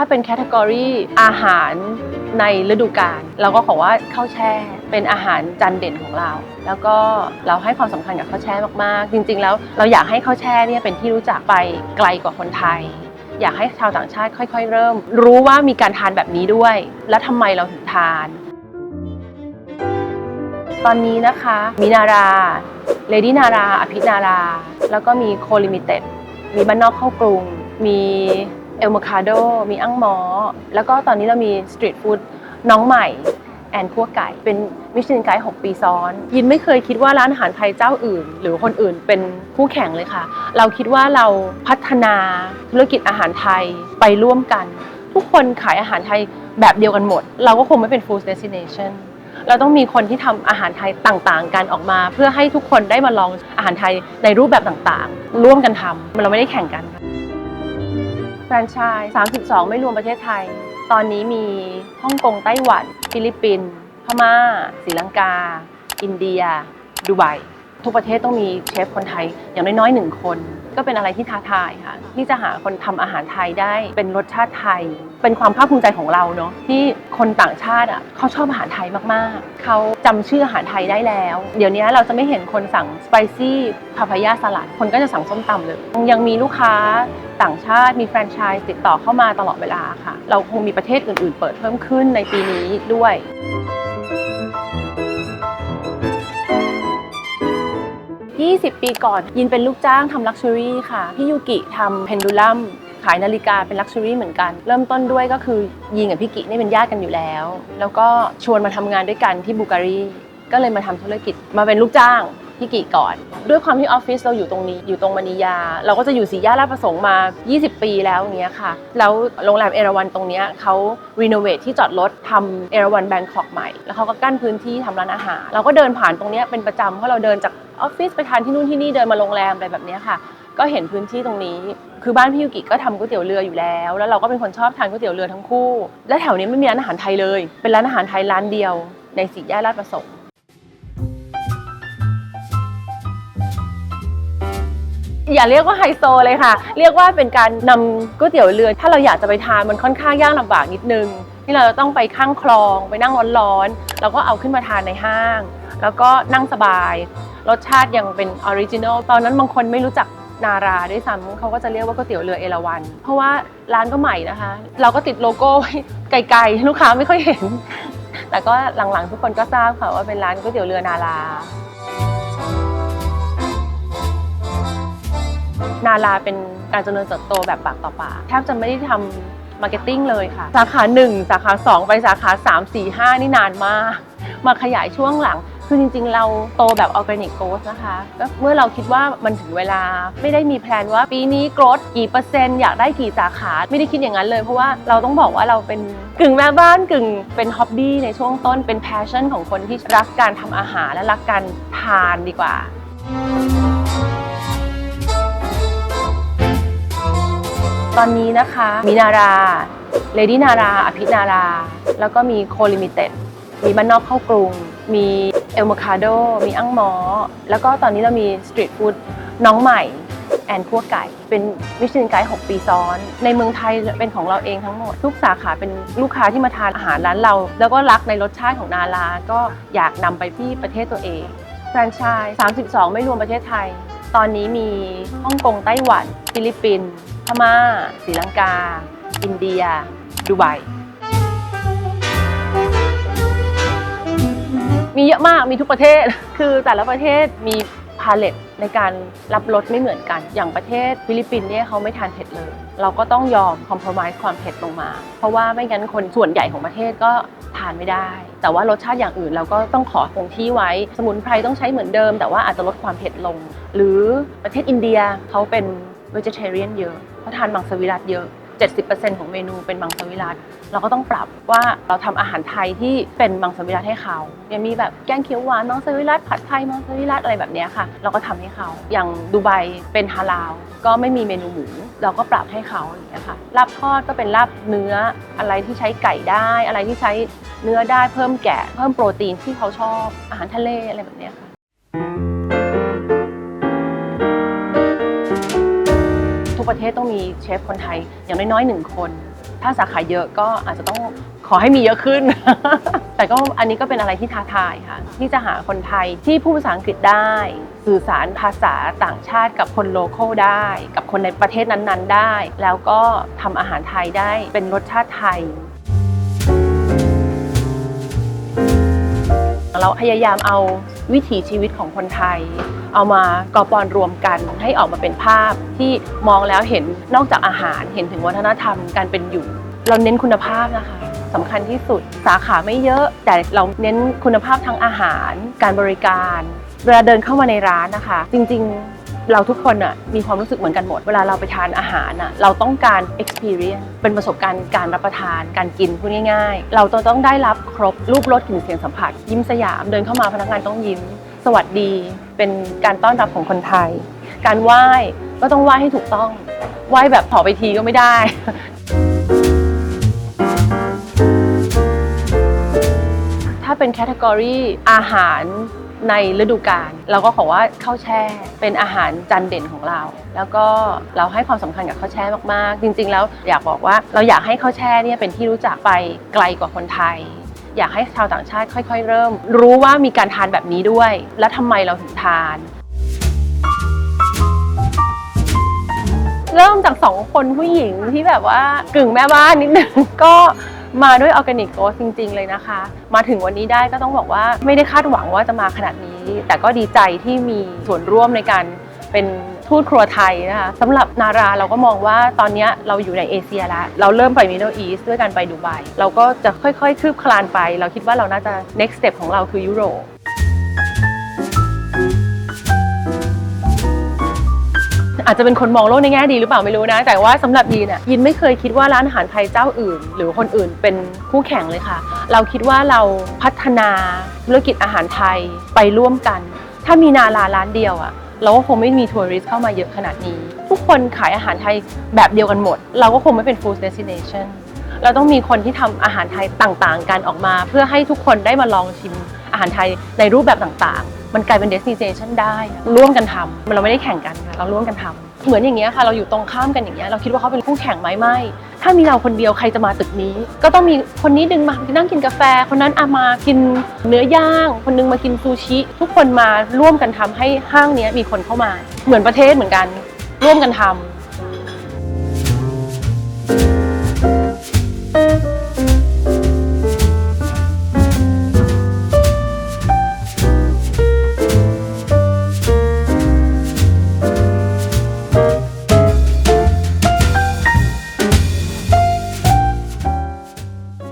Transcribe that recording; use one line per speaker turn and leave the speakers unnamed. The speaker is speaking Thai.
ถ้าเป็นแคตตากรีอาหารในฤดูกาลเราก็ขอว่าข้าวแช่เป็นอาหารจานเด่นของเรา แล้วก็เราให้ความสำคัญกับข้าวแช่มากๆ จริง ๆ แล้วเราอยากให้ข้าวแช่เนี่ยเป็นที่รู้จักไปไกลกว่าคนไทย อยากให้ชาวต่างชาติค่อย ๆ เริ่ม รู้ว่ามีการทานแบบนี้ด้วย และทำไมเราถึงทาน ตอนนี้นะคะมีนาราเลดี้นารา อภินารา แล้วก็มีโคลิมิเต็ดมีบ้านนอกเข้ากรุง มี เอลมคาโดมีอั้งมอ แล้วก็ตอนนี้เรามีสตรีทฟู้ดน้องใหม่ แอนคั่วไก่ เป็นมิชลินไกด์6ปีซ้อน ยินไม่เคยคิดว่าร้านอาหารไทยเจ้าอื่น หรือคนอื่นเป็นคู่แข่งเลยค่ะ เราคิดว่าเราพัฒนาธุรกิจอาหารไทยไปร่วมกัน ทุกคนขายอาหารไทยแบบเดียวกันหมด เราก็คงไม่เป็น food destination เราต้องมีคนที่ทำอาหารไทยต่างๆ กันออกมา เพื่อให้ทุกคนได้มาลองอาหารไทยในรูปแบบต่างๆ ร่วมกันทำเราไม่ได้แข่งกันค่ะ แฟรนไชส์32 ไม่รวมประเทศไทย ตอนนี้มีฮ่องกงไต้หวัน ฟิลิปปินส์พม่าศรีลังกา อินเดียดูไบทุกประเทศต้องมีเชฟคนไทยอย่างน้อยๆหนึ่งคน ก็เป็นอะไรที่ท้าทายค่ะ ที่จะหาคนทำอาหารไทยได้เป็นรสชาติไทย เป็นความภาคภูมิใจของเราเนาะที่คนต่างชาติอะเขาชอบอาหารไทยมากๆ เขาจำชื่ออาหารไทยได้แล้ว เดี๋ยวนี้เราจะไม่เห็นคนสั่งสไปซี่พาพายาสลัด คนก็จะสั่งส้มตำเลย ยังมีลูกค้าต่างชาติมีแฟรนไชส์ติดต่อเข้ามาตลอดเวลาค่ะ เราคงมีประเทศอื่น ๆ เปิดเพิ่มขึ้นในปีนี้ด้วย 20 ปีก่อน ยินเป็นลูกจ้างทำลักชัวรี่ค่ะ พี่ยูกิทำเพนดูลัมขายนาฬิกาเป็นลักชัวรี่เหมือนกัน เริ่มต้นด้วยก็คือยินกับพี่กินี่เป็นญาติกันอยู่แล้ว แล้วก็ชวนมาทำงานด้วยกันที่บูการีก็เลยมาทำธุรกิจมาเป็นลูกจ้างพี่กิก่อน ด้วยความที่ออฟฟิศเราอยู่ตรงนี้อยู่ตรงมณียา เราก็จะอยู่สีย่านลาดประสงค์มา 20 ปีแล้วอย่างเงี้ยค่ะ แล้วโรงแรมเอราวันตรงเนี้ยเขารีโนเวทที่จอดรถทำเอราวันแบงคอกใหม่ แล้วเขาก็กั้นพื้นที่ทำร้านอาหาร เราก็เดินผ่านตรงเนี้ยเป็นประจำเพราะเราเดินจาก ออฟฟิศไปทานที่นู่นที่นี่เดินมาโรงแรมอะไรแบบนี้ค่ะ ก็เห็นพื้นที่ตรงนี้ คือบ้านพี่ยูกิก็ทำก๋วยเตี๋ยวเรืออยู่แล้ว แล้วเราก็เป็นคนชอบทานก๋วยเตี๋ยวเรือทั้งคู่ และแถวนี้ไม่มีร้านอาหารไทยเลย เป็นร้านอาหารไทยร้านเดียว ในสี่แย่านลาดประสงค์อย่าเรียกว่าไฮโซเลยค่ะ เรียกว่าเป็นการนำก๋วยเตี๋ยวเรือ ถ้าเราอยากจะไปทานมันค่อนข้างยากลำบากนิดนึง ที่เราต้องไปข้างคลองไปนั่งร้อนๆเราก็เอาขึ้นมาทานในห้าง แล้วก็นั่งสบาย รสชาติยังเป็นออริจินอลตอนนั้นบางคนไม่รู้จักนาราด้วยซ้ำเขาก็จะเรียกว่าก๋วยเตี๋ยวเรือเอราวันเพราะว่าร้านก็ใหม่นะคะ เราก็ติดโลโก้ไว้ไกลๆ ลูกค้าไม่ค่อยเห็น แต่ก็หลังๆ ทุกคนก็ทราบค่ะว่าเป็นร้านก๋วยเตี๋ยวเรือนารานาราเป็นการเจริญเติบโตแบบปากต่อปากแทบจะไม่ได้ทำมาร์เก็ตติ้งเลยค่ะ สาขา 1 สาขา 2 ไปสาขา 3 4 5 นี่นานมาก มาขยายช่วงหลัง คือจริงๆ เราโตแบบออร์แกนิกโกสนะคะก็เมื่อเราคิดว่ามันถึงเวลาไม่ได้มีแพลนว่าปีนี้โกรดกี่เปอร์เซ็นต์อยากได้กี่สาขา ไม่ได้คิดอย่างนั้นเลย เพราะว่าเราต้องบอกว่าเราเป็นกึ่งแม่บ้านกึ่งเป็นฮ็อบบี้ในช่วงต้นเป็นแพชชั่นของคนที่รักการทำอาหารและรักการทานดีกว่าตอนนี้นะคะมีนาราเลดี้นารา อภินารา แล้วก็มีโคลิมิเต็ดมีบ้านนอกเข้ากรุง มี เอลมคาโดมีอั้งมอ แล้วก็ตอนนี้เรามีสตรีทฟู้ดน้องใหม่ แอนคั่วไก่ เป็นมิชลินไกด์ 6 ปีซ้อน ในเมืองไทยเป็นของเราเองทั้งหมด ทุกสาขาเป็นลูกค้าที่มาทานอาหารร้านเรา แล้วก็รักในรสชาติของนาราก็อยากนำไปที่ประเทศตัวเองแฟรนไชส์32 ไม่รวมประเทศไทย ตอนนี้มีฮ่องกงไต้หวัน ฟิลิปปินส์พม่าศรีลังกา อินเดียดูไบ มีเยอะมากมีทุกประเทศ คือแต่ละประเทศมีพาเลตในการรับรสไม่เหมือนกัน อย่างประเทศฟิลิปปินส์เนี่ยเขาไม่ทานเผ็ดเลย เราก็ต้องยอมคอม p r o m i s e ความเผ็ดลงมา เพราะว่าไม่งั้นคนส่วนใหญ่ของประเทศก็ทานไม่ได้ แต่ว่ารสชาติอย่างอื่นเราก็ต้องขอคงที่ไว้ สมุนไพรต้องใช้เหมือนเดิม แต่ว่าอาจจะลดความเผ็ดลง หรือประเทศอินเดียเขาเป็น vegetarian เยอะเขาทานมังสวิรัตเยอะ 70%ของเมนูเป็นมังสวิรัตเราก็ต้องปรับว่าเราทำอาหารไทยที่เป็นมังสวิรัตให้เขายังมีแบบแกงเขียวหวานมังสวิรัตผัดไทยมังสวิรัตอะไรแบบนี้ค่ะ เราก็ทำให้เขาอย่างดูไบเป็นฮาลาลก็ไม่มีเมนูหมูเราก็ปรับให้เขาอย่างเงี้ยค่ะลาบทอดก็เป็นลาบเนื้ออะไรที่ใช้ไก่ได้อะไรที่ใช้เนื้อได้เพิ่มแกะ เพิ่มโปรตีนที่เขาชอบอาหารทะเลอะไรแบบนี้ค่ะ ประเทศต้องมีเชฟคนไทยอย่างน้อยๆหนึ่งคน ถ้าสาขาเยอะก็อาจจะต้องขอให้มีเยอะขึ้น แต่ก็อันนี้ก็เป็นอะไรที่ท้าทายค่ะ ที่จะหาคนไทยที่พูดภาษาอังกฤษได้ สื่อสารภาษาต่างชาติกับคนโลเคอลได้ กับคนในประเทศนั้นๆได้ แล้วก็ทำอาหารไทยได้เป็นรสชาติไทย เราพยายามเอาวิถีชีวิตของคนไทย เอามากอปอนรวมกันให้ออกมาเป็นภาพที่มองแล้วเห็นนอกจากอาหารเห็นถึงวัฒนธรรมการเป็นอยู่ เราเน้นคุณภาพนะคะสำคัญที่สุดสาขาไม่เยอะ แต่เราเน้นคุณภาพทางอาหาร การบริการ เวลาเดินเข้ามาในร้านนะคะ จริงๆเราทุกคนอะมีความรู้สึกเหมือนกันหมด เวลาเราไปทานอาหารอะเราต้องการ experience เป็นประสบการณ์การรับประทาน การกินพูดง่าย ๆ เราต้องได้รับครบรูปรสกลิ่นเสียงสัมผัส ยิ้มสยามเดินเข้ามาพนักงานต้องยิ้ม สวัสดี เป็นการต้อนรับของคนไทย การไหว้ก็ต้องไหว้ให้ถูกต้องไหว้แบบขอไปทีก็ไม่ได้ถ้าเป็นแคตตากรีอาหาร ในฤดูกาลเราก็ขอว่าข้าวแช่เป็นอาหารจานเด่นของเรา แล้วก็เราให้ความสำคัญกับข้าวแช่มากๆ จริง ๆ แล้วอยากบอกว่าเราอยากให้ข้าวแช่เนี่ยเป็นที่รู้จักไปไกลกว่าคนไทย อยากให้ชาวต่างชาติค่อย ๆ เริ่ม รู้ว่ามีการทานแบบนี้ด้วย และทำไมเราถึงทาน เริ่มจากสองคนผู้หญิงที่แบบว่ากึ่งแม่บ้านนิดนึงก็ มาด้วยออร์แกนิกโกจริง ๆ เลยนะคะ มาถึงวันนี้ได้ก็ต้องบอกว่าไม่ได้คาดหวังว่าจะมาขนาดนี้ แต่ก็ดีใจที่มีส่วนร่วมในการเป็นทูตครัวไทยนะคะสำหรับนาราเราก็มองว่าตอนนี้เราอยู่ในเอเชียแล้ว เราเริ่มไปมิดเดิลอีสด้วยการไปดูไบเราก็จะค่อยๆ คืบคลานไป เราคิดว่าเราน่าจะ next step ของเราคือยุโรป อาจจะเป็นคนมองโลกในแง่ดีหรือเปล่าไม่รู้นะ แต่ว่าสำหรับยีนเนี่ยยินไม่เคยคิดว่าร้านอาหารไทยเจ้าอื่น หรือคนอื่นเป็นคู่แข่งเลยค่ะ เราคิดว่าเราพัฒนาธุรกิจอาหารไทยไปร่วมกัน ถ้ามีนาลาร้านเดียวอะเราก็คงไม่มีทัวริสต์เข้ามาเยอะขนาดนี้ ทุกคนขายอาหารไทยแบบเดียวกันหมด เราก็คงไม่เป็น food destination เราต้องมีคนที่ทำอาหารไทยต่างๆ กันออกมา เพื่อให้ทุกคนได้มาลองชิมอาหารไทยในรูปแบบต่างๆ มันกลายเป็น destination ได้ร่วมกันทำเราไม่ได้แข่งกันค่ะเราร่วมกันทำเหมือนอย่างเงี้ยค่ะ เราอยู่ตรงข้ามกันอย่างเงี้ยเราคิดว่าเขาเป็นคู่แข่งไหมไม่ ถ้ามีเราคนเดียวใครจะมาตึกนี้ ก็ต้องมีคนนี้ดึงมานั่งกินกาแฟ คนนั้นอามากินเนื้อย่าง คนนึงมากินซูชิ ทุกคนมาร่วมกันทำให้ห้างเนี้ยมีคนเข้ามา เหมือนประเทศเหมือนกัน ร่วมกันทำ